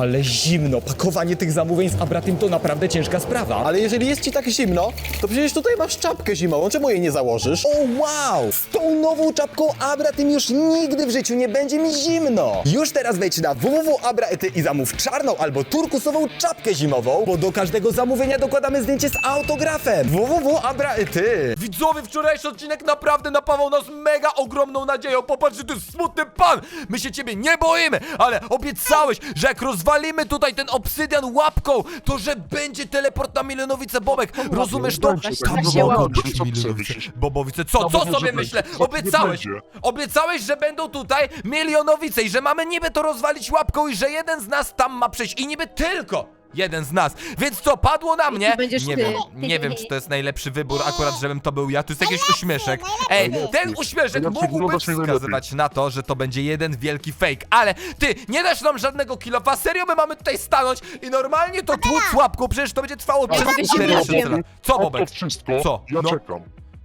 Ale zimno, pakowanie tych zamówień z Abratim to naprawdę ciężka sprawa. Ale jeżeli jest ci tak zimno, to przecież tutaj masz czapkę zimową, czemu jej nie założysz? O wow! Z tą nową czapką Abratim już nigdy w życiu nie będzie mi zimno! Już teraz wejdź na www.abraety i zamów czarną albo turkusową czapkę zimową, bo do każdego zamówienia dokładamy zdjęcie z autografem. www.abraety Widzowie, wczorajszy odcinek naprawdę napawał nas mega ogromną nadzieją. Popatrzcie, to jest smutny pan. My się ciebie nie boimy, ale obiecałeś, że jak rozwalimy tutaj ten obsydian łapką, to że będzie teleport na Milionowice Bobek. Rozumiesz to? Tak, Milionowice. myślisz? Bobowice, co, co sobie myślę? Obiecałeś, obiecałeś, że będą tutaj Milionowice i że mamy niby to rozwalić łapką i że jeden z nas tam ma przejść i niby tylko jeden z nas. Więc co, padło na mnie? będziesz Nie ty. wiem, nie wiem, czy to jest najlepszy wybór akurat, żebym to był ja. Tu jest jakiś uśmieszek. Ej, ten uśmieszek Najlepszy, mógłby wyglądasz mi najlepiej. wskazywać na to, że to będzie jeden wielki fake. Ale ty, nie dasz nam żadnego kilofa. Serio, my mamy tutaj stanąć i normalnie to tłuc łapką, przecież to będzie trwało Ej, przez mogę się 4 wyjaśnić? lat. Co, Bobek? wszystko, Co? ja No. czekam.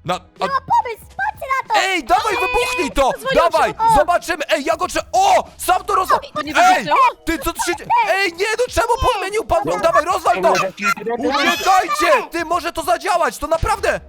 No, a... Pomysł, patrzcie na to! Ej, dawaj, wybuchnij to! Się Dawaj, to. zobaczymy! Ej, ja go trzeba... O! Sam to rozwal... To nie Ej! Ty, co tu się dzieje? Ej, nie, no czemu podmienił pan? No, dawaj, rozwal to! Na. Uciekajcie! Ty, może to zadziałać, to naprawdę!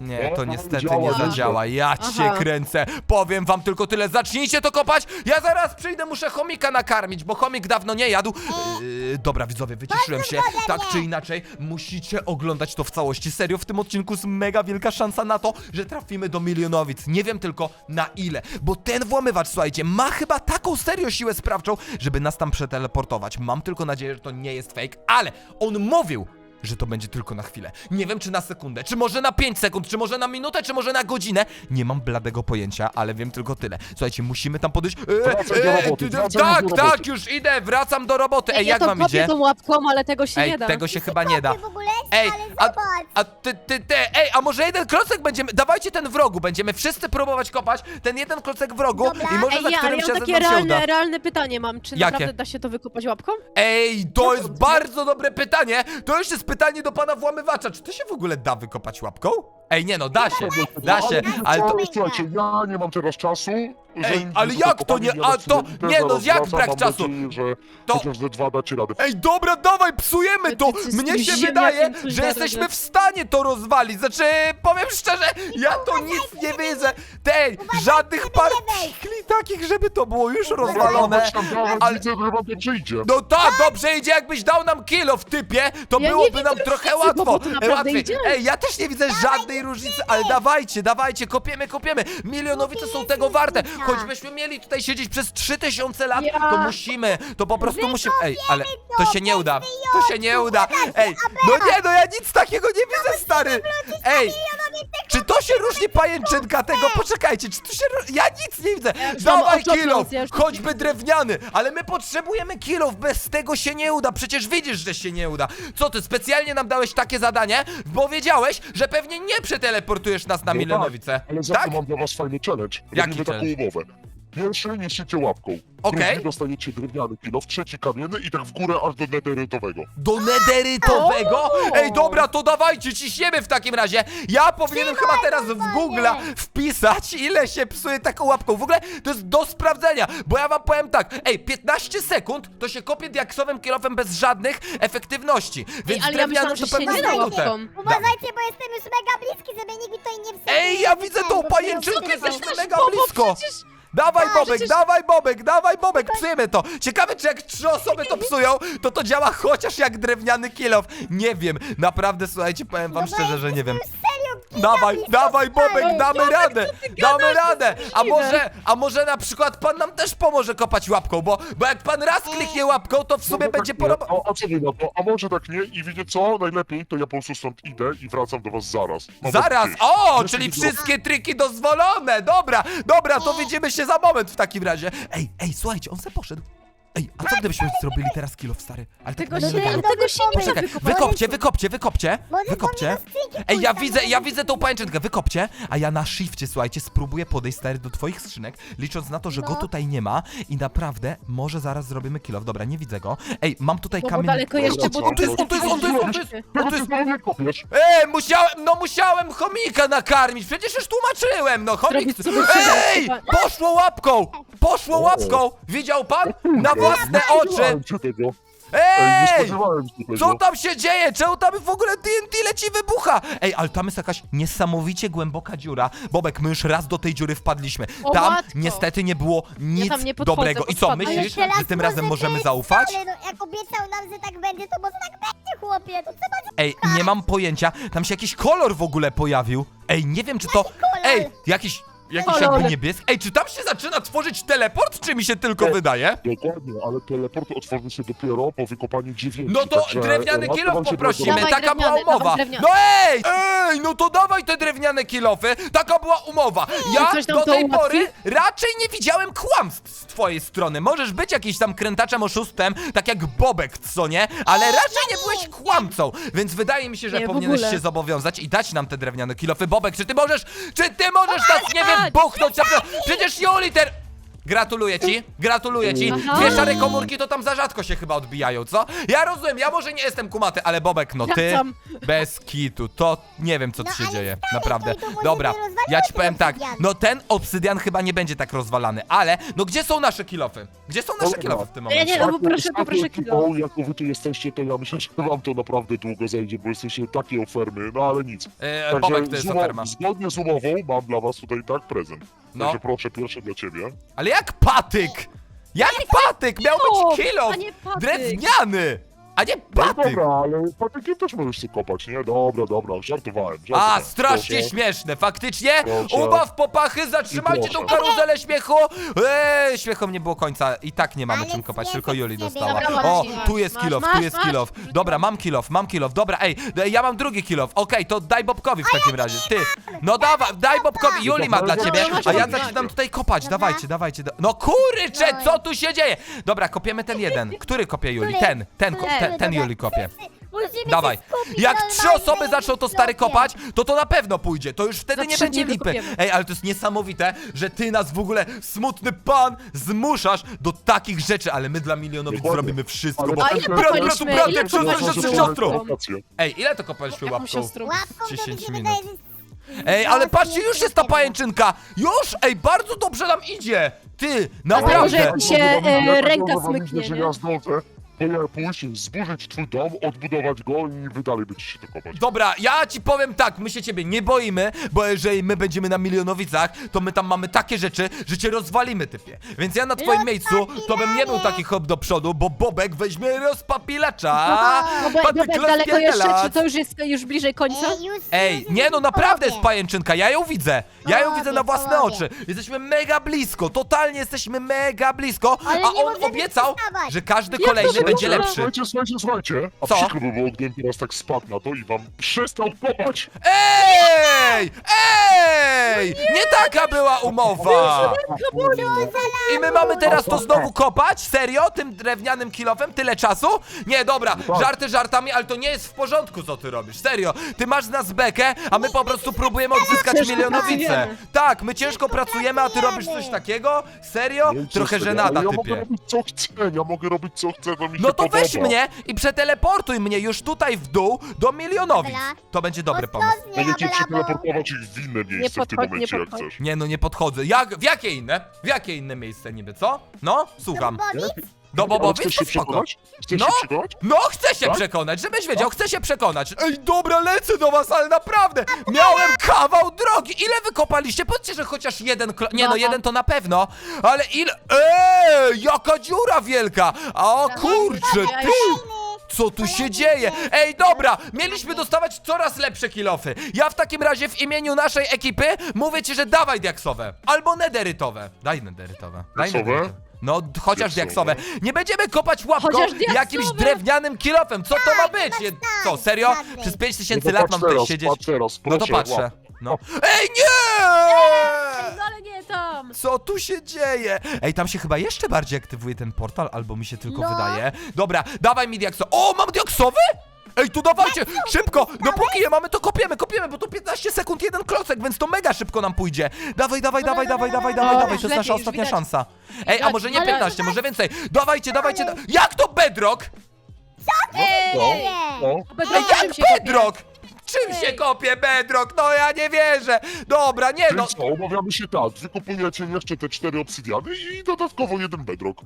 Nie, to niestety nie działa. zadziała. Ja cię kręcę. Powiem wam tylko tyle. Zacznijcie to kopać. Ja zaraz przyjdę, muszę chomika nakarmić, bo chomik dawno nie jadł. Yy, dobra, widzowie, wyciszyłem się. Tak czy inaczej, musicie oglądać to w całości. Serio, w tym odcinku jest mega wielka szansa na to, że trafimy do milionowic. Nie wiem tylko na ile, bo ten włamywacz, słuchajcie, ma chyba taką serio siłę sprawczą, żeby nas tam przeteleportować. Mam tylko nadzieję, że to nie jest fake, ale on mówił, że to będzie tylko na chwilę. Nie wiem, czy na sekundę, czy może na 5 sekund, czy może na minutę, czy może na godzinę. Nie mam bladego pojęcia, ale wiem tylko tyle. Słuchajcie, musimy tam podejść. Wracaj do roboty, ty- wracaj tak, do tak, roboty. już idę, wracam do roboty. Ej, ja jak to wam kopię idzie? tą łapką, ale tego się Ej, nie da. tego się chyba nie da. Ty w ogóle, Ej, ale a, zobacz! a ty, ty, ty, ej, a może jeden klocek będziemy, dawajcie ten w rogu, będziemy wszyscy próbować kopać, ten jeden klocek w rogu Dobra. i może Ej, za ja, ale którymś ja mam razem takie nam się uda. realne, realne pytanie mam. Czy Jakie? naprawdę da się to wykopać łapką? Ej, to jest bardzo dobre pytanie. To już jest pytanie do pana włamywacza. Czy to się w ogóle da wykopać łapką? Ej, nie no, da się, da się, ale to... Słuchajcie, ja nie mam teraz czasu. Zanim ale jak to nie- a to- nie no, jak brak czasu? To- chociaż ze dwa dacie radę. Ej, dobra, dawaj, psujemy to! Ty Mnie się ziemniakiem, wydaje, że jesteśmy radę. w stanie to rozwalić. Znaczy, powiem szczerze, ja to nic nie widzę. Tej, żadnych partikli takich, żeby to było już rozwalone. Ale- widzę, że wam dobrze idzie. No tak, dobrze idzie, jakbyś dał nam kilo w typie, to Ja nie byłoby widzę nam trochę różnicy, łatwo. to naprawdę Łatwiej. idzie. Ej, ja też nie widzę żadnej różnicy, ale dawajcie, dawajcie, kopiemy, kopiemy. Milionowice są tego warte. Choćbyśmy mieli tutaj siedzieć przez 3000 lat, Ja. to musimy, to po prostu musimy. Ej, ale to to się nie uda, to się nie uda. Ej, no nie, no ja nic takiego nie widzę, stary. Ej, czy to się różni pajęczynka tego? Poczekajcie, czy to się... ró- Ja nic nie widzę. już mam Dawaj ja już- choćby drewniany, ale my potrzebujemy kilów, bez tego się nie uda, przecież widzisz, że się nie uda. Co ty, specjalnie nam dałeś takie zadanie, bo wiedziałeś, że pewnie nie przeteleportujesz nas na No Milionowice, Ale za tak? to mam dla was fajny challenge. Jaki Robimy taką challenge? umowę. over. Pierwszy niesiecie łapką. Okej. Drugi dostajecie drewniany kilo, w trzeci kamienny i tak w górę aż do nederytowego. Do nederytowego? Ej, dobra, to dawajcie, ciśniemy w takim razie. Ja powinienem chyba teraz w Google wpisać, ile się psuje taką łapką. W ogóle to jest do sprawdzenia, bo ja wam powiem tak. Ej, 15 sekund to się kopie diaksowym kilofem bez żadnych efektywności. Więc ale ja drewnianym myślałam, że to się pewnie nie da minutę. łapką. Uważajcie, bo jestem już mega bliski, żeby nikt tutaj nie wsadził. Ej, ja widzę tą pajęczynkę, jesteśmy mega blisko. Dawaj A, Bobek, przecież- dawaj Bobek, dawaj Bobek, psujemy to. Ciekawe, czy jak trzy osoby to psują, to to działa chociaż jak drewniany kilof. Nie wiem, naprawdę, słuchajcie, powiem wam szczerze, że nie wiem. Dawaj, dawaj Bobek, damy Bobek, radę, co ty damy gadasz? Radę. A może, a może na przykład pan nam też pomoże kopać łapką, bo, bo jak pan raz kliknie łapką, to w sumie No, będzie tak nie. poroba... A, a co wy na to? A może tak nie? I wiecie co? Najlepiej to ja po prostu stąd idę i wracam do was zaraz. Zaraz, o, czyli wszystkie triki dozwolone, dobra, dobra, to widzimy się za moment w takim razie. Ej, ej, słuchajcie, on se poszedł. Ej, a co gdybyśmy zrobili teraz kilof, stary? Ale tak Tego nie się, tego nie da Poczekaj, wykopać. wykopcie, wykopcie, wykopcie, Może wykopcie. skrzynki Ej, ja pójść, widzę, tam ja widzę tą pajęczynkę, wykopcie, a ja na shifcie, słuchajcie, spróbuję podejść, stary, do twoich skrzynek, licząc na to, że go No. tutaj nie ma i naprawdę, może zaraz zrobimy kilof. Dobra, nie widzę go. Ej, mam tutaj bo kamień... daleko jeszcze, bo On tu jest, on tu jest, on tu jest, on tu jest, Czego jest? Ej, musiałem, no musiałem chomika nakarmić, przecież już tłumaczyłem, no chomik... Zrobić sobie przydał, Ej, chyba. poszło łapką, poszło łapką, widział pan? Nawet własne Nie oczy! spodziewałem się tego. Ej, nie Ej! spodziewałem się tego. Co tam się dzieje? Czemu tam w ogóle TNT leci wybucha? Ej, ale tam jest jakaś niesamowicie głęboka dziura. Bobek, my już raz do tej dziury wpadliśmy. O Tam matko. niestety nie było nic tam nie podchodzę, dobrego. bo I co, spadnę. myślisz, teraz że tym może razem możemy być, zaufać? Ale no, jak obiecał nam, że tak będzie, to może tak będzie, chłopie. To trzeba Ej, nie mam pojęcia. Tam się jakiś kolor w ogóle pojawił. Ej, nie wiem czy to... kolor? Ej, jakiś... Jakiś Kolor. jakby niebieski. Ej, czy tam się zaczyna tworzyć teleport, czy mi się tylko wydaje? Dokładnie, ale teleport otworzy się dopiero po wykopaniu dziewięciu. No to także, drewniany e, łatwo kilof wam się poprosimy, Dawaj taka była drewniany, umowa. dawaj No ej! Ej, no to dawaj te drewniane kilofy, taka była umowa. Ja coś nam do to tej ułatwi? pory raczej nie widziałem kłamstw z twojej strony. Możesz być jakiś tam krętaczem, oszustem, tak jak Bobek, co nie? Ale raczej nie byłeś kłamcą, więc wydaje mi się, że Nie, w powinieneś ogóle. się zobawiązać i dać nam te drewniane kilofy. Bobek, czy ty możesz, czy ty możesz nas, nie wiem. Buchnąć? przykład? Przecież Juliter... Gratuluję ci, gratuluję ci. Dwie szare komórki to tam za rzadko się chyba odbijają, co? Ja rozumiem, ja może nie jestem kumaty, ale Bobek, no ty Wracam. bez kitu, to nie wiem co tu No, się ale dzieje, stary, naprawdę. to i to może Dobra, nie ja ci ten powiem tak, obsydian. no ten obsydian chyba nie będzie tak rozwalany, ale no gdzie są nasze kilofy? Gdzie są nasze Dobra. kilofy w tym Nie, momencie? nie, no poproszę, poproszę kilo. ekipą, Jako wy tu jesteście, to ja myślę, że wam to naprawdę długo zajdzie, bo jesteście takie ofermy, no ale nic. E, Bobek to jest oferma. Zgodnie z umową mam dla was tutaj tak prezent. No. Także proszę, pierwsze dla ciebie. Ale jak patyk? Jak patyk? Miał być patyk. Drewniany! A nie No patyk! dobra, ale patykiem też możesz sobie kopać, nie? Dobra, dobra, żartowałem. A, żartowałem. strasznie Proszę. śmieszne, faktycznie! Proszę. Ubaw popachy, zatrzymajcie tą proszę. karuzelę śmiechu! Eee, śmiechom nie było końca, i tak nie mamy Ale czym kopać, tylko Juli dostała. Dobra, O, masz, tu jest masz, kilof, tu masz, jest masz. kilof. Dobra, mam kilof, mam kilof, dobra, ej, d- ja mam drugi kilof, okej, to daj Bobkowi w takim razie, ty. No dawaj, daj Bobkowi, Juli ma dla ciebie, a ja zaczynam tutaj kopać, Dobra. dawajcie, dawajcie. da- No kurczę, co tu się dzieje? Dobra, kopiemy ten jeden. Który kopie Juli? Ten, ten, ko- Który? Ten, ten Juli kopie. Musimy Dawaj. się skupić Jak normalnie, trzy osoby zaczną to stary kopać, to to na pewno pójdzie. To już wtedy Za nie trzy będzie dni lipy. wykopiemy. Ej, ale to jest niesamowite, że ty nas w ogóle, smutny pan, zmuszasz do takich rzeczy, ale my dla milionowic Dokładnie. zrobimy wszystko, Ale bo A ile brat, kopaliśmy? bracie, Ile siostrze, kopaliśmy? siostrze, Łapką. siostrą. Wakacje. Ej, ile to kopaliśmy Jaką łapką? siostrą? Łapką to 10 mi się minut. wydaje, że... Ej, ale patrzcie, już jest ta pajęczynka! Już! Ej, bardzo dobrze nam idzie! Ty, może naprawdę! jak się, Ja e, tak dobrze ręka smyknie, nie? Poje- pójść, zburzyć twój dom, odbudować go i wy dalej będziecie się to kopać. Dobra, ja ci powiem tak, my się ciebie nie boimy, bo jeżeli my będziemy na milionowicach, to my tam mamy takie rzeczy, że cię rozwalimy, typie. Więc ja na twoim miejscu, to bym nie był taki hop do przodu, bo Bobek weźmie rozpapilacza. No bo, Patyk Bobek daleko jeszcze, rozpierdalacz. czy to już jest już bliżej końca? Ej, nie no, naprawdę jest pajęczynka, ja ją widzę. Ja ją Połowie, widzę na własne połowie. oczy. Jesteśmy mega blisko, totalnie jesteśmy mega blisko, Ale a nie on możemy obiecał, że każdy Jak kolejny to będzie lepszy. Słuchajcie, słuchajcie, słuchajcie. A Co? przykro by było, gdybym teraz tak spadł na to i wam przestał kopać. Ej! Ej! Taka była umowa! I my mamy teraz to znowu kopać? Serio? Tym drewnianym kilofem? Tyle czasu? Nie, dobra, żarty żartami, ale to nie jest w porządku, co ty robisz. Serio, ty masz z nas bekę, a my po prostu próbujemy odzyskać milionowice. pracujemy. Tak, my ciężko pracujemy, a ty robisz coś takiego? Serio? Trochę żenada, Ja mogę typie. robić co chcę, ja mogę robić co chcę, to mi No się to podoba. weź mnie i przeteleportuj mnie już tutaj w dół do milionowic. Dobra. To będzie dobry pomysł. Mogę cię przeteleportować ich w inne miejsce w tym podchodź, momencie, jak podchodź. chcesz. Nie no, nie podchodzę. Jak, w jakie inne? W jakie inne miejsce niby, co? No, słucham. Bobic? Do Bobowic chcesz to się spoko. przekonać? Chcesz No. się przekonać? No, chcę się Tak? przekonać, żebyś wiedział, chcę się przekonać. Ej, dobra, lecę do was, ale naprawdę, miałem kawał drogi. Ile wykopaliście? Powiedzcie, że chociaż jeden klo... Nie no, jeden to na pewno, ale ile... Ej, jaka dziura wielka! A o kurczę, ty... Co tu się dzieje? Ej, dobra, mieliśmy dostawać coraz lepsze kilofy. Ja w takim razie w imieniu naszej ekipy mówię ci, że dawaj diaksowe. Albo nederytowe. Daj nederytowe. Daj Diaksowe? nederytowe. No, d- chociaż Diaksowe. Nie będziemy kopać łapką Chociaż diaksowe. jakimś drewnianym kilofem. Co to ma być? tak, tak, Co, serio? Przez 5000 No to lat mam tutaj siedzieć? patrz teraz, No to patrzę. łap. No. Ej, nie! No ale nie tam! Co tu się dzieje? Ej, tam się chyba jeszcze bardziej aktywuje ten portal, albo mi się tylko No. wydaje. Dobra, dawaj mi diakso. O, mam diaksowy? Ej, tu dawajcie, szybko! No póki je mamy, to kopiemy, kopiemy, bo to 15 sekund jeden klocek, więc to mega szybko nam pójdzie. Dawaj, dawaj, dawaj, dawaj, dawaj, dawaj, dawaj, to jest nasza już ostatnia widać. szansa. Ej, a może nie ale- 15, może więcej. Dawajcie, dawajcie. Da Jak to bedrock? Ej! No, Bobek, Ej, jak bedrock? Czym się kopie bedrock? No ja nie wierzę. Dobra, nie no. Więc co, umawiamy się tak, wykupujecie jeszcze te cztery obsydiany i dodatkowo jeden bedrock.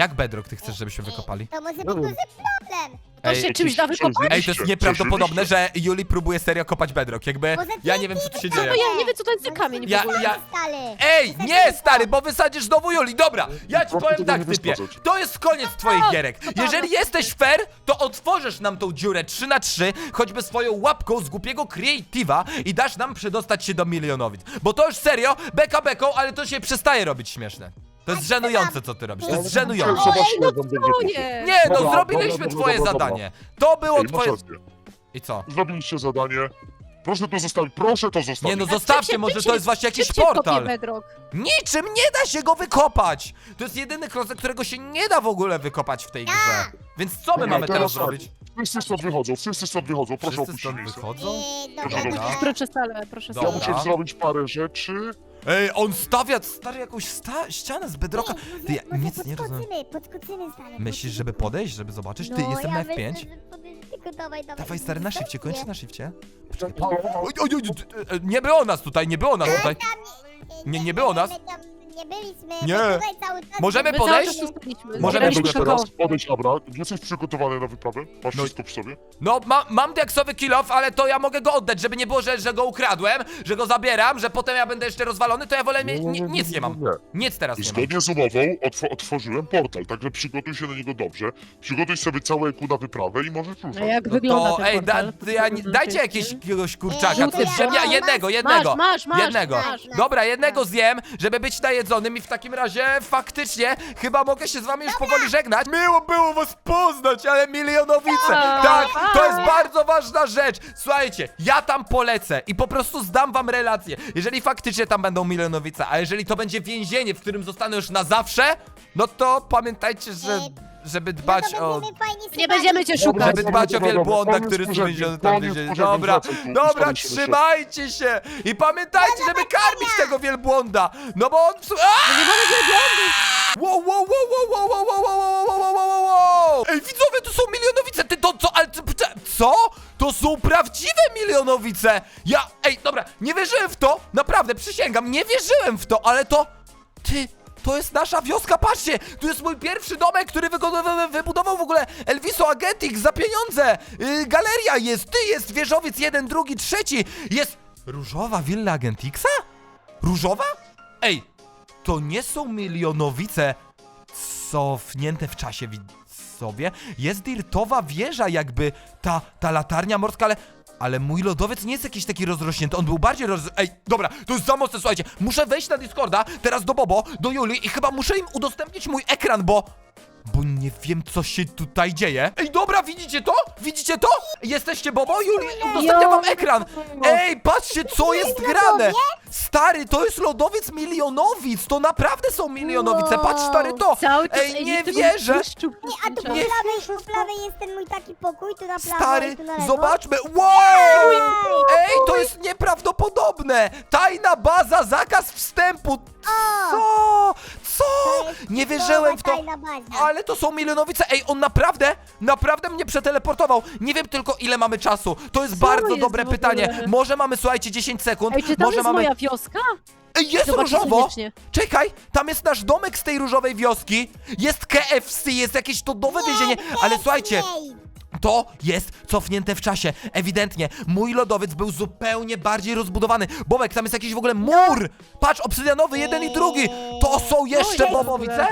Jak bedrock ty chcesz, żebyśmy wykopali? To może być No. duży problem. To Ej, się czymś da wykopać? Ej, to jest nieprawdopodobne, że Yuli próbuje serio kopać bedrock. Jakby Może ja nie wiem, co tu się nie dzieje. No ja nie wiem, co to jest za kamień w Ja- ogóle. ja- Stary. Ej, nie stary, bo wysadzisz znowu Juli. Dobra, ja ci powiem tak, typie. To jest koniec twoich gierek. Jeżeli jesteś fair, to otworzysz nam tą dziurę 3 na 3 choćby swoją łapką z głupiego creative'a i dasz nam przedostać się do milionowic. Bo to już serio, beka beką, ale to się przestaje robić śmieszne. To jest żenujące, co ty robisz. To jest żenujące. Zobaczmy, jak wam będzie. O proszę. nie! Nie, no Dobra, zrobiliśmy dobra, dobra, twoje dobra, dobra. zadanie. To było Ej, masz twoje... rację. I co? Zrobiliście zadanie. Proszę to zostawić, proszę to zostawić. Nie no, zostawcie, może to jest właśnie jakiś portal. bedrock? Niczym nie da się go wykopać! To jest jedyny klocek, którego się nie da w ogóle wykopać w tej grze. Więc co my Dobra, mamy teraz tak. zrobić? Wszyscy stąd wychodzą, wszyscy stąd wychodzą, proszę Wszyscy opuścić stąd miejsce. wychodzą? Yy, Dobra. dobra. Proszę salę, proszę. Ja salę. muszę zrobić parę rzeczy. Ej, on stawia stary jakąś sta ścianę z bedrocka. Ty, ja nic nie rozumiem. Podskoczymy, podskoczymy, stary. Myślisz, żeby podejść, żeby zobaczyć? Ty, No, jestem ja na F5. myślę, że tylko dawaj, dawaj. Dawaj stary na szybcie, kończy na szybcie. Oj, oj, oj, ty, e, nie było nas tutaj, nie było nas tutaj. Nie, nie było nas. Tam nie byliśmy, Nie. tutaj cały czas... Możemy My cały podejść? czas tu staliśmy. Możemy zbieraliśmy podejść kakao. teraz, podejdź Abra. Jesteś przygotowany na wyprawę? Masz No i- wszystko przy sobie? No, ma, mam diaksowy kill off, ale to ja mogę go oddać, żeby nie było, że, że go ukradłem, że go zabieram, że potem ja będę jeszcze rozwalony, to ja wolę mieć, ni- nic nie mam. Nic teraz nie mam. Zgodnie z umową otw otworzyłem portal, także przygotuj się na niego dobrze. Przygotuj sobie całe EQ na wyprawę i możesz ruszać. jak No wygląda to, ten ej, da, portal? ty, ja, nie- dajcie jakieś, jakiegoś kurczaka, Ej, to ziemia, ja- jednego, masz, jednego, masz, masz, jednego. masz, masz. Dobra, jednego zjem, żeby być i w takim razie faktycznie chyba mogę się z wami już powoli żegnać. Miło było was poznać, ale milionowice, tak, to jest bardzo ważna rzecz. Słuchajcie, ja tam polecę i po prostu zdam wam relację. Jeżeli faktycznie tam będą milionowice, a jeżeli to będzie więzienie, w którym zostanę już na zawsze, no to pamiętajcie, że, żeby No dbać to o... Nie będziemy cię szukać. Żeby dbać o wielbłąda, który jest uwięziony tam gdzieś. Dobra, dobra, trzymajcie się! I pamiętajcie, żeby karmić tego wielbłąda! No bo on... w sumie- Aaa! Nie mamy wielbłądów! Wow, wow, wow, wow, wow, wow, wow, wow, wow, wow, wow, wow, wow! Ej, widzowie, to są milionowice! Ty to co? Ale ty- co? To są prawdziwe milionowice! Ja... Ej, dobra, nie wierzyłem w to! Naprawdę, przysięgam, nie wierzyłem w to, ale to... Ty... To jest nasza wioska, patrzcie! Tu jest mój pierwszy domek, który wybudował w ogóle Elviso Agentix za pieniądze! Yy, galeria jest, ty jest, wieżowiec jeden, drugi, trzeci! Jest różowa willa Agentixa? Różowa? Ej, to nie są milionowice cofnięte w czasie, widzowie. Jest dirtowa wieża jakby, ta, ta latarnia morska, ale... Ale mój lodowiec nie jest jakiś taki rozrośnięty, on był bardziej roz... Ej, dobra, to jest za mocne, słuchajcie. Muszę wejść na Discorda, teraz do Bobo, do Juli i chyba muszę im udostępnić mój ekran, bo... Bo nie wiem, co się tutaj dzieje. Ej, dobra, widzicie to? Widzicie to? Jesteście Bobo? Juli, udostępniam wam ekran. Ej, patrzcie, co jest grane. Stary, to jest lodowiec milionowic. To naprawdę są milionowice. Patrz, stary, to. Cały czas Ej, nie wierzę. błyszczu Nie, a tu po Nie. prawej, po prawej jest ten mój taki pokój, tu na prawo Stary, tu na lewo. zobaczmy. Wow! Ej, to jest nieprawdopodobne. Tajna baza, zakaz wstępu. Co? Co? Nie wierzyłem w to. tajna baza. Ale to są milionowice. Ej, on naprawdę, naprawdę mnie przeteleportował. Nie wiem tylko ile mamy czasu. To jest bardzo jest dobre w ogóle? pytanie. Może mamy, słuchajcie, 10 sekund. Ej, czy tam Może jest mamy. moja wioska? Ej, jest różowo! koniecznie. Czekaj, tam jest nasz domek z tej różowej wioski. Jest KFC, jest jakieś to nowe więzienie. Ale słuchajcie, Ej, to jest cofnięte w czasie. Ewidentnie, mój lodowiec był zupełnie bardziej rozbudowany. Bobek, tam jest jakiś w ogóle mur! Patrz, obsydianowy, jeden i drugi! To są jeszcze jest w bobowice?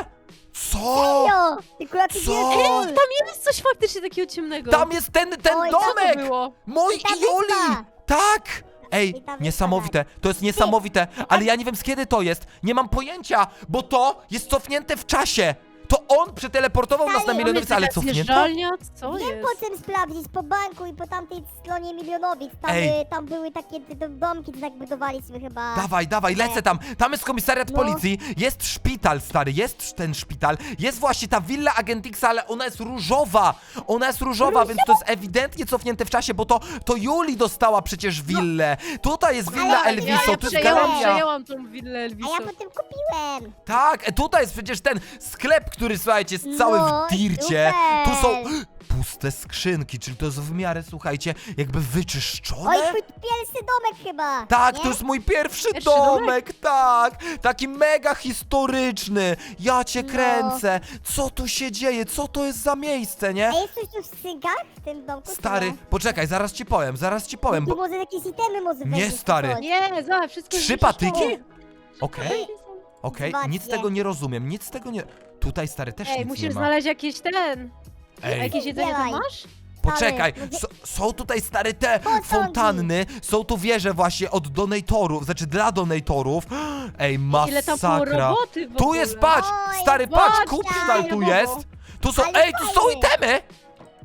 Co? Jo, tylko jaki Co? Ej, tam jest coś faktycznie takiego ciemnego. Tam jest ten, ten Oj, co to domek! było? Mój I ta i Juli! wyspa. Tak! Ej, niesamowite, to jest niesamowite, ale ja nie wiem z kiedy to jest, nie mam pojęcia, bo to jest cofnięte w czasie. To on przeteleportował nas na Stary, milionowice, ale cofnięte? Zjeżdżalnia? Co Wiem jest? po czym sprawdzić, po banku i po tamtej stronie milionowic. Tam, Ej. y, tam były takie domki, tak budowaliśmy chyba. Dawaj, dawaj, lecę tam. Tam jest komisariat No. policji, jest szpital, stary, jest ten szpital. Jest właśnie ta willa Agentixa, ale ona jest różowa. Ona jest różowa, więc to jest ewidentnie cofnięte w czasie, bo to, to Juli dostała przecież willę. Tutaj jest willa Ale- Elviso, Ja, ja to jest przejęłam, galeria. przejęłam tą willę A Elviso. ja potem kupiłem. Tak, e, tutaj jest przecież ten sklep, który słuchajcie, jest cały No, w dircie. Tu są super. puste skrzynki, czyli to jest w miarę, słuchajcie, jakby wyczyszczone. Oj, twój pierwszy domek chyba. Tak, nie? to jest mój pierwszy, Pierwszy domek, domek? tak! Taki mega historyczny. Ja cię No. kręcę. Co tu się dzieje? Co to jest za miejsce, nie? A jest coś tu w skrzynkach w tym domku? czy Stary, nie? poczekaj, zaraz ci powiem, zaraz ci powiem, bo... może jakieś itemy może Nie, wejść, stary. coś. Nie, zobacz, wszystko Trzy patyki? Okej, okej, nic Zobaczcie. tego nie rozumiem, nic tego nie... Tutaj, stary, też Ej, nic musisz nie ma. znaleźć jakiś ten. A Ej, jakieś jedzenie tam masz? Poczekaj, Stary, s- są tutaj stare te fontanny, są tu wieże właśnie od donatorów, znaczy dla donatorów. Ej, Ile tam było masakra. roboty w Tu ogóle. jest, patrz, Oj, stary, patrz, zobacz, kupstal tu jest. Tu są, Ale ej, tu są fajnie. itemy.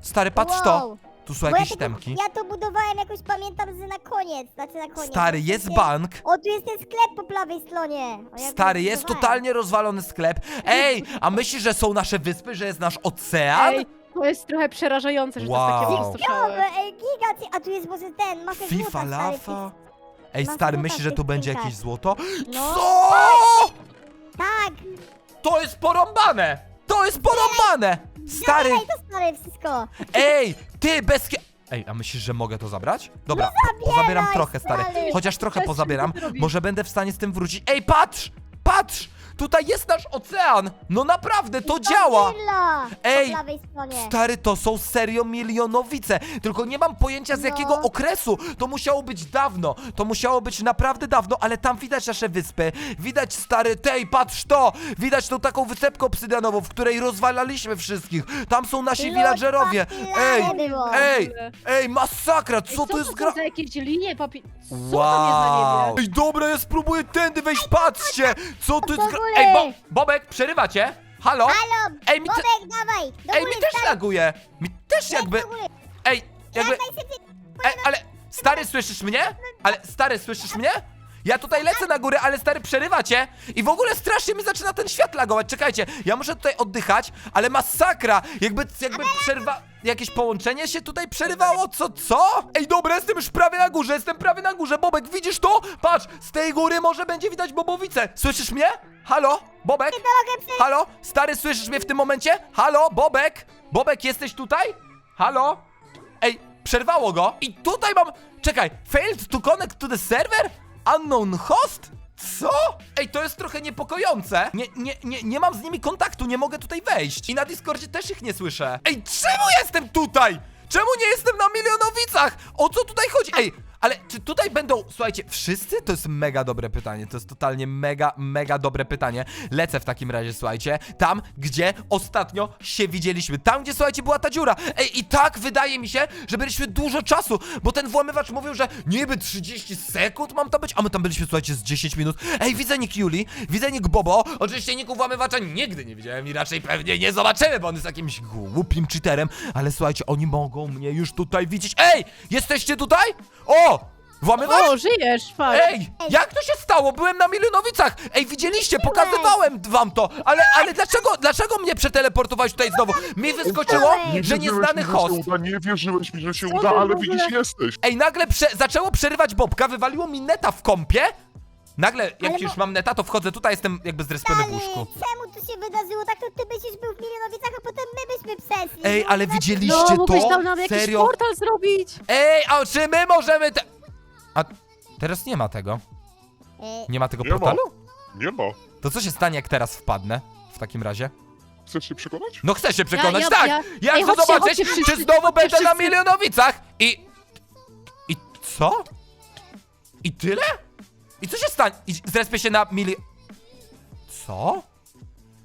Stary, patrz to. Wow. Tu są Bo ja jakieś to- itemki. Ja to budowałem jakoś, pamiętam, że na koniec, znaczy na koniec. Stary, jest bank. O, tu jest ten sklep po prawej stronie. O, ja go Stary, jest budowałem. totalnie rozwalony sklep. Ej, a myślisz, że są nasze wyspy, że jest nasz ocean? Ej, to jest trochę przerażające, że to Wow. jest takie Dobra, ostoszałe. ej, giga, a tu jest może ten, masę FIFA złota, stary, lafa. Ej, Masz stary, złota myślisz, w że tych tu będzie jakieś złoto? No. Co? Tak, To jest porąbane! To jest porąbane! Stary, Ej, to stary, wszystko. ej, ty bez kie... Ej, a myślisz, że mogę to zabrać? Dobra, zabieraj, pozabieram trochę, stary. stary. Chociaż trochę Bez pozabieram. Może będę w stanie z tym wrócić. Ej, patrz! Patrz! Tutaj jest nasz ocean! No naprawdę, to działa! Willa, Ej, po prawej stronie. Stary, to są serio milionowice. Tylko nie mam pojęcia z No. jakiego okresu. To musiało być dawno. To musiało być naprawdę dawno, ale tam widać nasze wyspy. Widać stary tej, patrz to! Widać tą taką wysepkę obsydianową, w której rozwalaliśmy wszystkich. Tam są nasi Lud villagerowie. Ej, papilary było. ej, ej, masakra, Ej, co to jest są gra... za jakieś linie papi... Co tam jest na niebie? Ej, dobra, ja spróbuję tędy wejść, patrzcie! Co to jest gra... góry. Ej, Bo Bobek, przerywa cię? Halo? Halo, Ej, mi te- Bobek, dawaj, do Ej, góry, mi też stary, laguje! Mi też jakby... do góry. Ej, jakby... Ej, ale stary, słyszysz mnie? Ale stary, słyszysz mnie? Ja tutaj lecę na górę, ale stary przerywa cię i w ogóle strasznie mi zaczyna ten świat lagować. Czekajcie, ja muszę tutaj oddychać, ale masakra! Jakby, jakby przerwa... Jakieś połączenie się tutaj przerywało, co, co? Ej, dobra, jestem już prawie na górze, jestem prawie na górze. Bobek, widzisz to? Patrz, z tej góry może będzie widać Bobowice. Słyszysz mnie? Halo? Bobek? Halo? Stary, słyszysz mnie w tym momencie? Halo? Bobek? Bobek, jesteś tutaj? Halo? Ej, przerwało go. I tutaj mam... Czekaj, failed to connect to the server? Unknown host? Co? Ej, to jest trochę niepokojące. Nie, nie, nie, nie mam z nimi kontaktu, nie mogę tutaj wejść. I na Discordzie też ich nie słyszę. Ej, czemu jestem tutaj? Czemu nie jestem na milionowicach? O co tutaj chodzi? Ej, ale czy tutaj będą, słuchajcie, wszyscy? To jest mega dobre pytanie. To jest totalnie mega, mega dobre pytanie. Lecę w takim razie, słuchajcie, tam, gdzie ostatnio się widzieliśmy. Tam, gdzie, słuchajcie, była ta dziura. Ej, i tak wydaje mi się, że byliśmy dużo czasu, bo ten włamywacz mówił, że niby 30 sekund mam tam być, a my tam byliśmy, słuchajcie, z 10 minut. Ej, widzę nick Juli, widzę nick Bobo. Oczywiście niku włamywacza nigdy nie widziałem i raczej pewnie nie zobaczymy, bo on jest jakimś głupim cheaterem, ale słuchajcie, oni mogą mnie już tutaj widzieć. Ej, jesteście tutaj? O! Włamywacz? O, żyjesz, fakt. Ej, jak to się stało? Byłem na Milionowicach! Ej, widzieliście, pokazywałem wam to! Ale, ale dlaczego, dlaczego mnie przeteleportowałeś tutaj znowu? Mi wyskoczyło, że wierzyłeś nieznany mi, że host. się uda, nie wierzyłeś mi, że się Co uda, ty w ale ogóle? widzisz, jesteś. Ej, nagle prze zaczęło przerywać Bobka, wywaliło mi neta w kąpie. Nagle, jak już mam neta, to wchodzę tutaj, jestem jakby zrespiony w Ale łóżku. czemu to się wydarzyło tak, to ty byś już był w milionowicach, a potem my byśmy przeszli. Ej, No, ale znaczy- widzieliście No, mógłbyś to? tam nam jakiś Serio? portal zrobić. Ej, a czy my możemy te... A teraz nie ma tego. Ej, Nie ma tego Nie ma. portalu? Nie ma. To co się stanie, jak teraz wpadnę? W takim razie? Chcesz się przekonać? No chcę się przekonać, ja- tak! ja- Ja, Ej, chcę chodźcie, zobaczyć, chodźcie wszyscy, czy znowu chodźcie będę na wszyscy. milionowicach! I... I co? I tyle? I co się stanie? I zrespię się na mili... Co?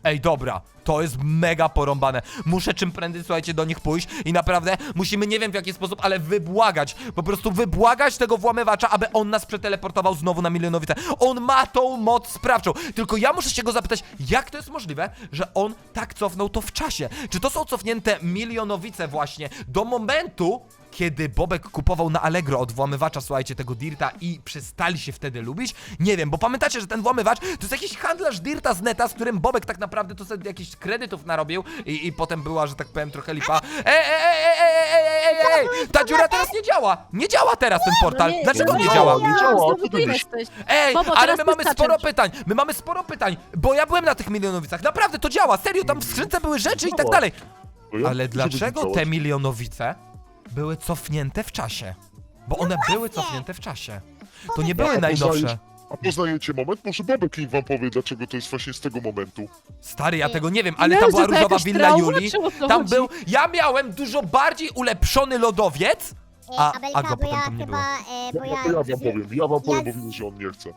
Ej, dobra, to jest mega porąbane. Muszę czym prędzej, słuchajcie, do nich pójść i naprawdę musimy, nie wiem w jaki sposób, ale wybłagać, po prostu wybłagać tego włamywacza, aby on nas przeteleportował znowu na milionowice. On ma tą moc sprawczą, tylko ja muszę się go zapytać, jak to jest możliwe, że on tak cofnął to w czasie? Czy to są cofnięte milionowice właśnie do momentu, kiedy Bobek kupował na Allegro od włamywacza, słuchajcie, tego Dirta i przestali się wtedy lubić? Nie wiem, bo pamiętacie, że ten włamywacz to jest jakiś handlarz Dirta z neta, z którym Bobek tak naprawdę to sobie jakichś kredytów narobił i, i potem była, że tak powiem, trochę lipa. Ej, ej, ej, ej, ej, ej, ej, ej, ej, ta dziura teraz nie działa! Nie działa teraz ten portal! No nie, Dlaczego no nie działa? Nie działa, co ty jesteś. Ej, Bobo, ale teraz my mamy sporo pytań, my mamy sporo pytań, bo ja byłem na tych milionowicach, naprawdę to działa, serio, tam w skrzynce były rzeczy i tak dalej. No Ale dlaczego te milionowice były cofnięte w czasie? Bo one były cofnięte w czasie. To nie były najnowsze. A poznajecie moment? Może Bobek King wam powie, dlaczego to jest właśnie z tego momentu. Stary, ja tego nie wiem, ale tam Jezu, była to różowa jakaś willa trauma, Julii. czy o co Tam chodzi? był. Ja miałem dużo bardziej ulepszony lodowiec. E, A- Abelka, a go bo potem ja tam nie chyba, e, bo No ja... to ja wam powiem, ja wam powiem, bo widzę, że on nie chce.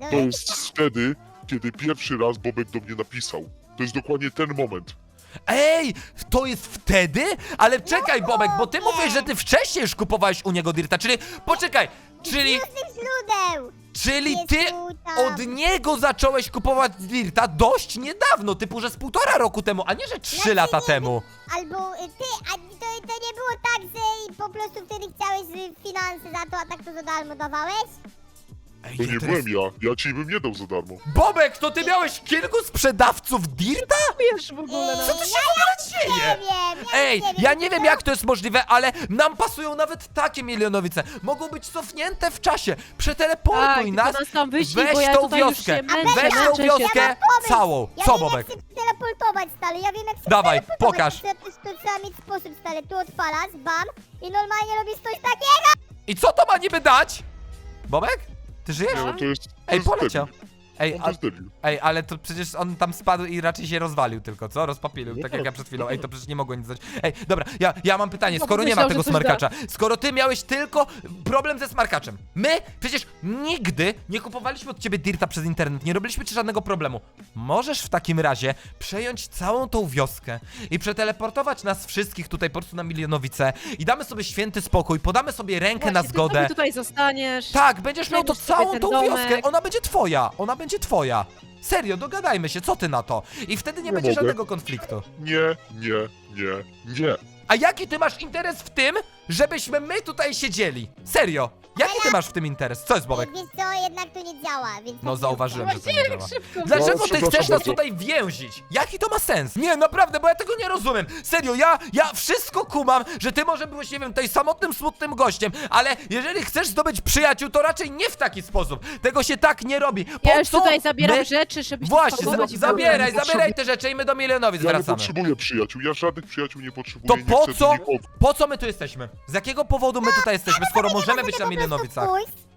No, To jest wtedy, kiedy pierwszy raz Bobek do mnie napisał. To jest dokładnie ten moment. Ej, to jest wtedy? Ale czekaj, Bobek, bo ty mówisz, że ty wcześniej już kupowałeś u niego Dirta, czyli. Poczekaj, czyli. Z źródeł! Czyli ty od niego zacząłeś kupować Dirta dość niedawno, typu, że z półtora roku temu, a nie, że trzy Znaczy lata nie, temu. Albo y, ty, a to, to nie było tak, że po prostu wtedy chciałeś y, finanse za to, a tak to za darmo dawałeś? Ej, To nie teraz- byłem ja, ja ci bym nie dał za darmo. Bobek, to ty miałeś kilku sprzedawców Dirta? Wiesz w ogóle no. Co tu się w ogóle Nie dzieje? wiem, ja Ej, nie wiem. ja nie wiem jak to jest możliwe, ale nam pasują nawet takie milionowice. Mogą być cofnięte w czasie. Przeteleportuj Tak, tylko nas. nas tam wyślij, Weź bo ja tą tutaj już wioskę. się męczę, Weź tą się. wioskę Ja całą. Ja Co, wiem, Bobek? jak się teleportować, stale, ja wiem jak się Dawaj, teleportować. pokaż. To trzeba mieć sposób, stale, tu odpalasz, bam, i normalnie robisz coś takiego. I co to ma niby dać? Bobek? Ty żyjesz? No to jest... to Ej, jest poleciał. Ej, a, ej, ale to przecież on tam spadł i raczej się rozwalił tylko, co? Rozpapilił, No tak jak ja przed chwilą. Ej, to przecież nie mogło nic dać. Ej, dobra, ja, ja mam pytanie, No, skoro nie ma myślał, tego że coś da. smarkacza, skoro ty miałeś tylko problem ze smarkaczem, my przecież nigdy nie kupowaliśmy od ciebie Dirta przez internet, nie robiliśmy ci żadnego problemu. Możesz w takim razie przejąć całą tą wioskę i przeteleportować nas wszystkich tutaj po prostu na milionowice i damy sobie święty spokój, podamy sobie rękę na Właśnie, ty zgodę. sobie tutaj zostaniesz. Tak, będziesz miał to sobie całą ten tą domek. wioskę. Ona będzie twoja. Ona będzie twoja. Serio, dogadajmy się, co ty na to? I wtedy nie Nie będzie mogę. żadnego konfliktu. Nie, nie, nie, nie. A jaki ty masz interes w tym, żebyśmy my tutaj siedzieli? Serio, jaki ty masz w tym interes? Co jest, Bobek? Wiesz co, jednak to nie działa, więc... No zauważyłem, że to nie działa. Szybko. Dlaczego ty przepraszam chcesz nas bardzo. tutaj więzić? Jaki to ma sens? Nie, naprawdę, bo ja tego nie rozumiem. Serio, ja, ja wszystko kumam, że ty może byłeś, nie wiem, tutaj samotnym, smutnym gościem, ale jeżeli chcesz zdobyć przyjaciół, to raczej nie w taki sposób. Tego się tak nie robi. Po Ja już co tutaj zabieram my... rzeczy, żebyś Właśnie, za, i zabieraj, zabieraj te rzeczy i my do Milionowic Ja nie wracamy. potrzebuję przyjaciół, ja żadnych przyjaciół nie To potrzebuję, nie po chcę co, nikogo. po co my tu jesteśmy? Z jakiego powodu my tutaj jesteśmy, skoro możemy być na Milionowicach?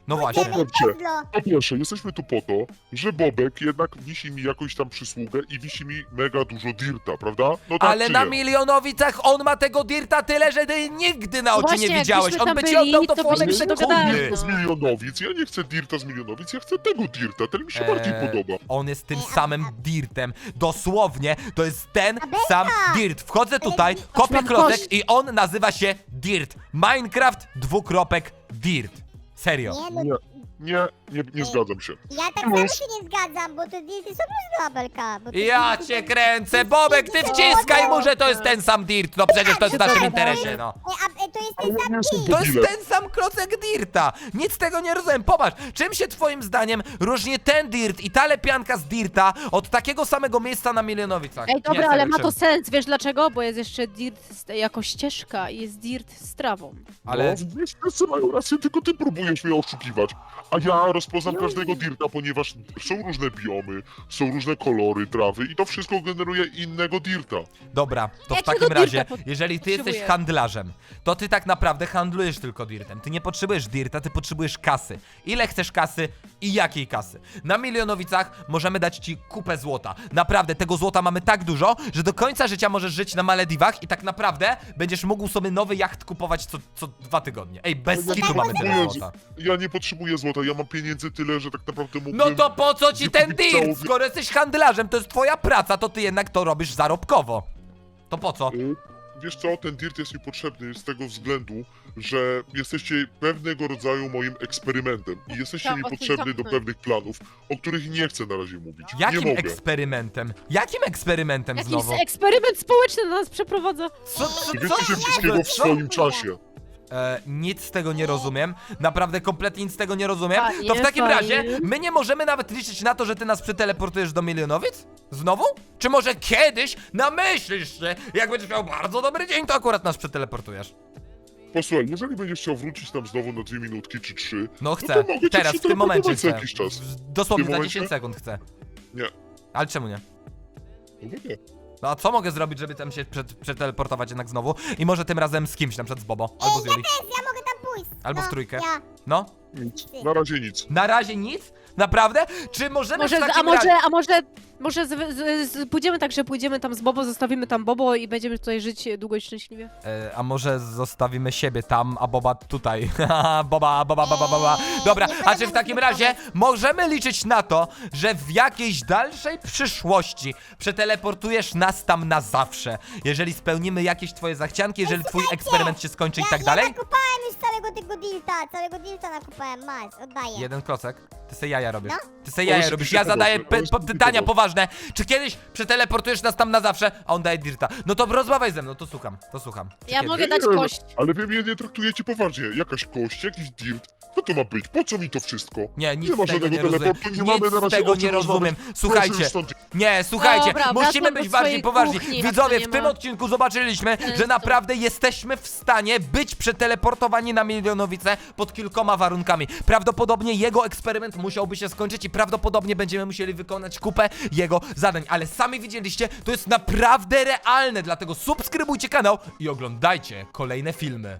No właśnie. Po pierwsze, po pierwsze, jesteśmy tu po to, że Bobek jednak wisi mi jakąś tam przysługę i wisi mi mega dużo dirta, prawda? No tak Ale czy na nie? Milionowicach on ma tego dirta tyle, że ty nigdy na oczy Właśnie, nie widziałeś. jakbyśmy On tam by ci byli, oddał to to byśmy dogadali. Dirta z milionowic, ja nie chcę dirta z milionowic, ja chcę tego dirta, ten mi się bardziej Eee, podoba. On jest tym samym dirtem. Dosłownie, to jest ten sam dirt. Wchodzę tutaj, kopię klocek i on nazywa się Dirt. Minecraft dwukropek Dirt. Serio. Nie, no, Nie, nie, nie, nie zgadzam się. ja tak samo się nie zgadzam, bo to dilty są różne, Abelka. Bo to Ja cię kręcę, Bobek, ty wciskaj mu, że to jest ten sam Dirt. No przecież to jest w naszym interesie, no. A, e, to jest ten sam nie. To jest debilem. ten sam klocek Dirta! Nic z tego nie rozumiem. Popatrz, czym się twoim zdaniem różni ten Dirt i ta lepianka z Dirta od takiego samego miejsca na Milionowicach? Ej, Nie, dobra, ale ma czym? to sens, wiesz dlaczego? Bo jest jeszcze dirt z- jako ścieżka i jest dirt z trawą. Ale... No, wiesz, wszyscy mają rację, tylko ty próbujesz mnie oszukiwać. A ja rozpoznam każdego dirta, ponieważ są różne biomy, są różne kolory trawy i to wszystko generuje innego dirta. Dobra, to w Jakiego takim dirta razie, pot- jeżeli ty jesteś potrzebuję? handlarzem, to ty tak naprawdę handlujesz tylko dirtem. Ty nie potrzebujesz dirta, ty potrzebujesz kasy. Ile chcesz kasy i jakiej kasy? Na milionowicach możemy dać ci kupę złota. Naprawdę, tego złota mamy tak dużo, że do końca życia możesz żyć na Malediwach i tak naprawdę będziesz mógł sobie nowy jacht kupować co, co dwa tygodnie. Ej, bez Ja kitu mamy tyle potrzebuję- złota. Ja nie potrzebuję złota, ja mam pieniędzy tyle, że tak naprawdę mógłbym... No to po co ci ten wykupić całą dirt? wi- Skoro jesteś handlarzem, to jest twoja praca, to ty jednak to robisz zarobkowo. To po co? Y, Wiesz co, ten dirt jest mi potrzebny z tego względu, że jesteście pewnego rodzaju moim eksperymentem i jesteście Tak, mi tym potrzebny do zamknąć. pewnych planów, o których nie chcę na razie mówić. nie Jakim mogę. eksperymentem? Jakim eksperymentem Jakiś znowu? eksperyment społeczny na nas przeprowadza. Co, co, Wiecie co? się wszystkiego w Co? swoim czasie. E, nic z tego nie rozumiem. Naprawdę kompletnie nic z tego nie rozumiem. Fajnie, To w takim fajnie. razie my nie możemy nawet liczyć na to, że ty nas przeteleportujesz do milionowic? Znowu? Czy może kiedyś namyślisz się, jak będziesz miał bardzo dobry dzień, to akurat nas przeteleportujesz? Posłuchaj, jeżeli będziesz chciał wrócić tam znowu na dwie minutki czy trzy, No to chcę. mogę cię Teraz, w tym momencie za chcę. jakiś czas. Dosłownie W tym za momencie? 10 sekund chcę. Nie. Ale czemu nie? No bo nie. No a co mogę zrobić, żeby tam się przed, przeteleportować jednak znowu? I może tym razem z kimś, na przykład z Bobo, albo z Juli. też, ja mogę tam pójść. Albo w no, trójkę. Ja. No? Nic. Na razie nic. Na razie nic? Naprawdę? Czy możemy Może, w takim a może, razie... a może, może z, z, z, pójdziemy tak, że pójdziemy tam z Bobo, zostawimy tam Bobo i będziemy tutaj żyć długo i szczęśliwie? E, a może zostawimy siebie tam, a Boba tutaj? Haha, boba, boba, boba, boba. Dobra, nie a czy w takim razie możemy liczyć na to, że w jakiejś dalszej przyszłości przeteleportujesz nas tam na zawsze? Jeżeli spełnimy jakieś twoje zachcianki, jeżeli twój eksperyment się skończy i tak dalej? Ja całego tego dilta, całego dilta nakupałem, masz, oddaję. Jeden klocek. Ty se jaja robisz. No. Ty se jaja robisz. tylko Ja zadaję po- tylko pytania poważne. Czy kiedyś przeteleportujesz nas tam na zawsze, a on daje dirta? No to rozmawiaj ze mną, to słucham, to słucham. Czy Ja kiedyś? mogę dać Nie, kość. Ale wy mnie nie traktujecie poważnie. Jakaś kość, jakiś dirt. Co to ma być? Po co mi to wszystko? Nie, nic nie ma z tego żadnego nie rozumiem. teleportu, nie Nic mamy na z razie tego o czym nie rozumiem. Słuchajcie, Proszę już stąd nie, słuchajcie, Dobra, musimy wracam być bardziej swojej poważni. kuchni, jak Widzowie, to nie w tym ma odcinku zobaczyliśmy, że naprawdę jesteśmy w stanie być przeteleportowani na Milionowice pod kilkoma warunkami. Prawdopodobnie jego eksperyment musiałby się skończyć i prawdopodobnie będziemy musieli wykonać kupę jego zadań, ale sami widzieliście, to jest naprawdę realne, dlatego subskrybujcie kanał i oglądajcie kolejne filmy.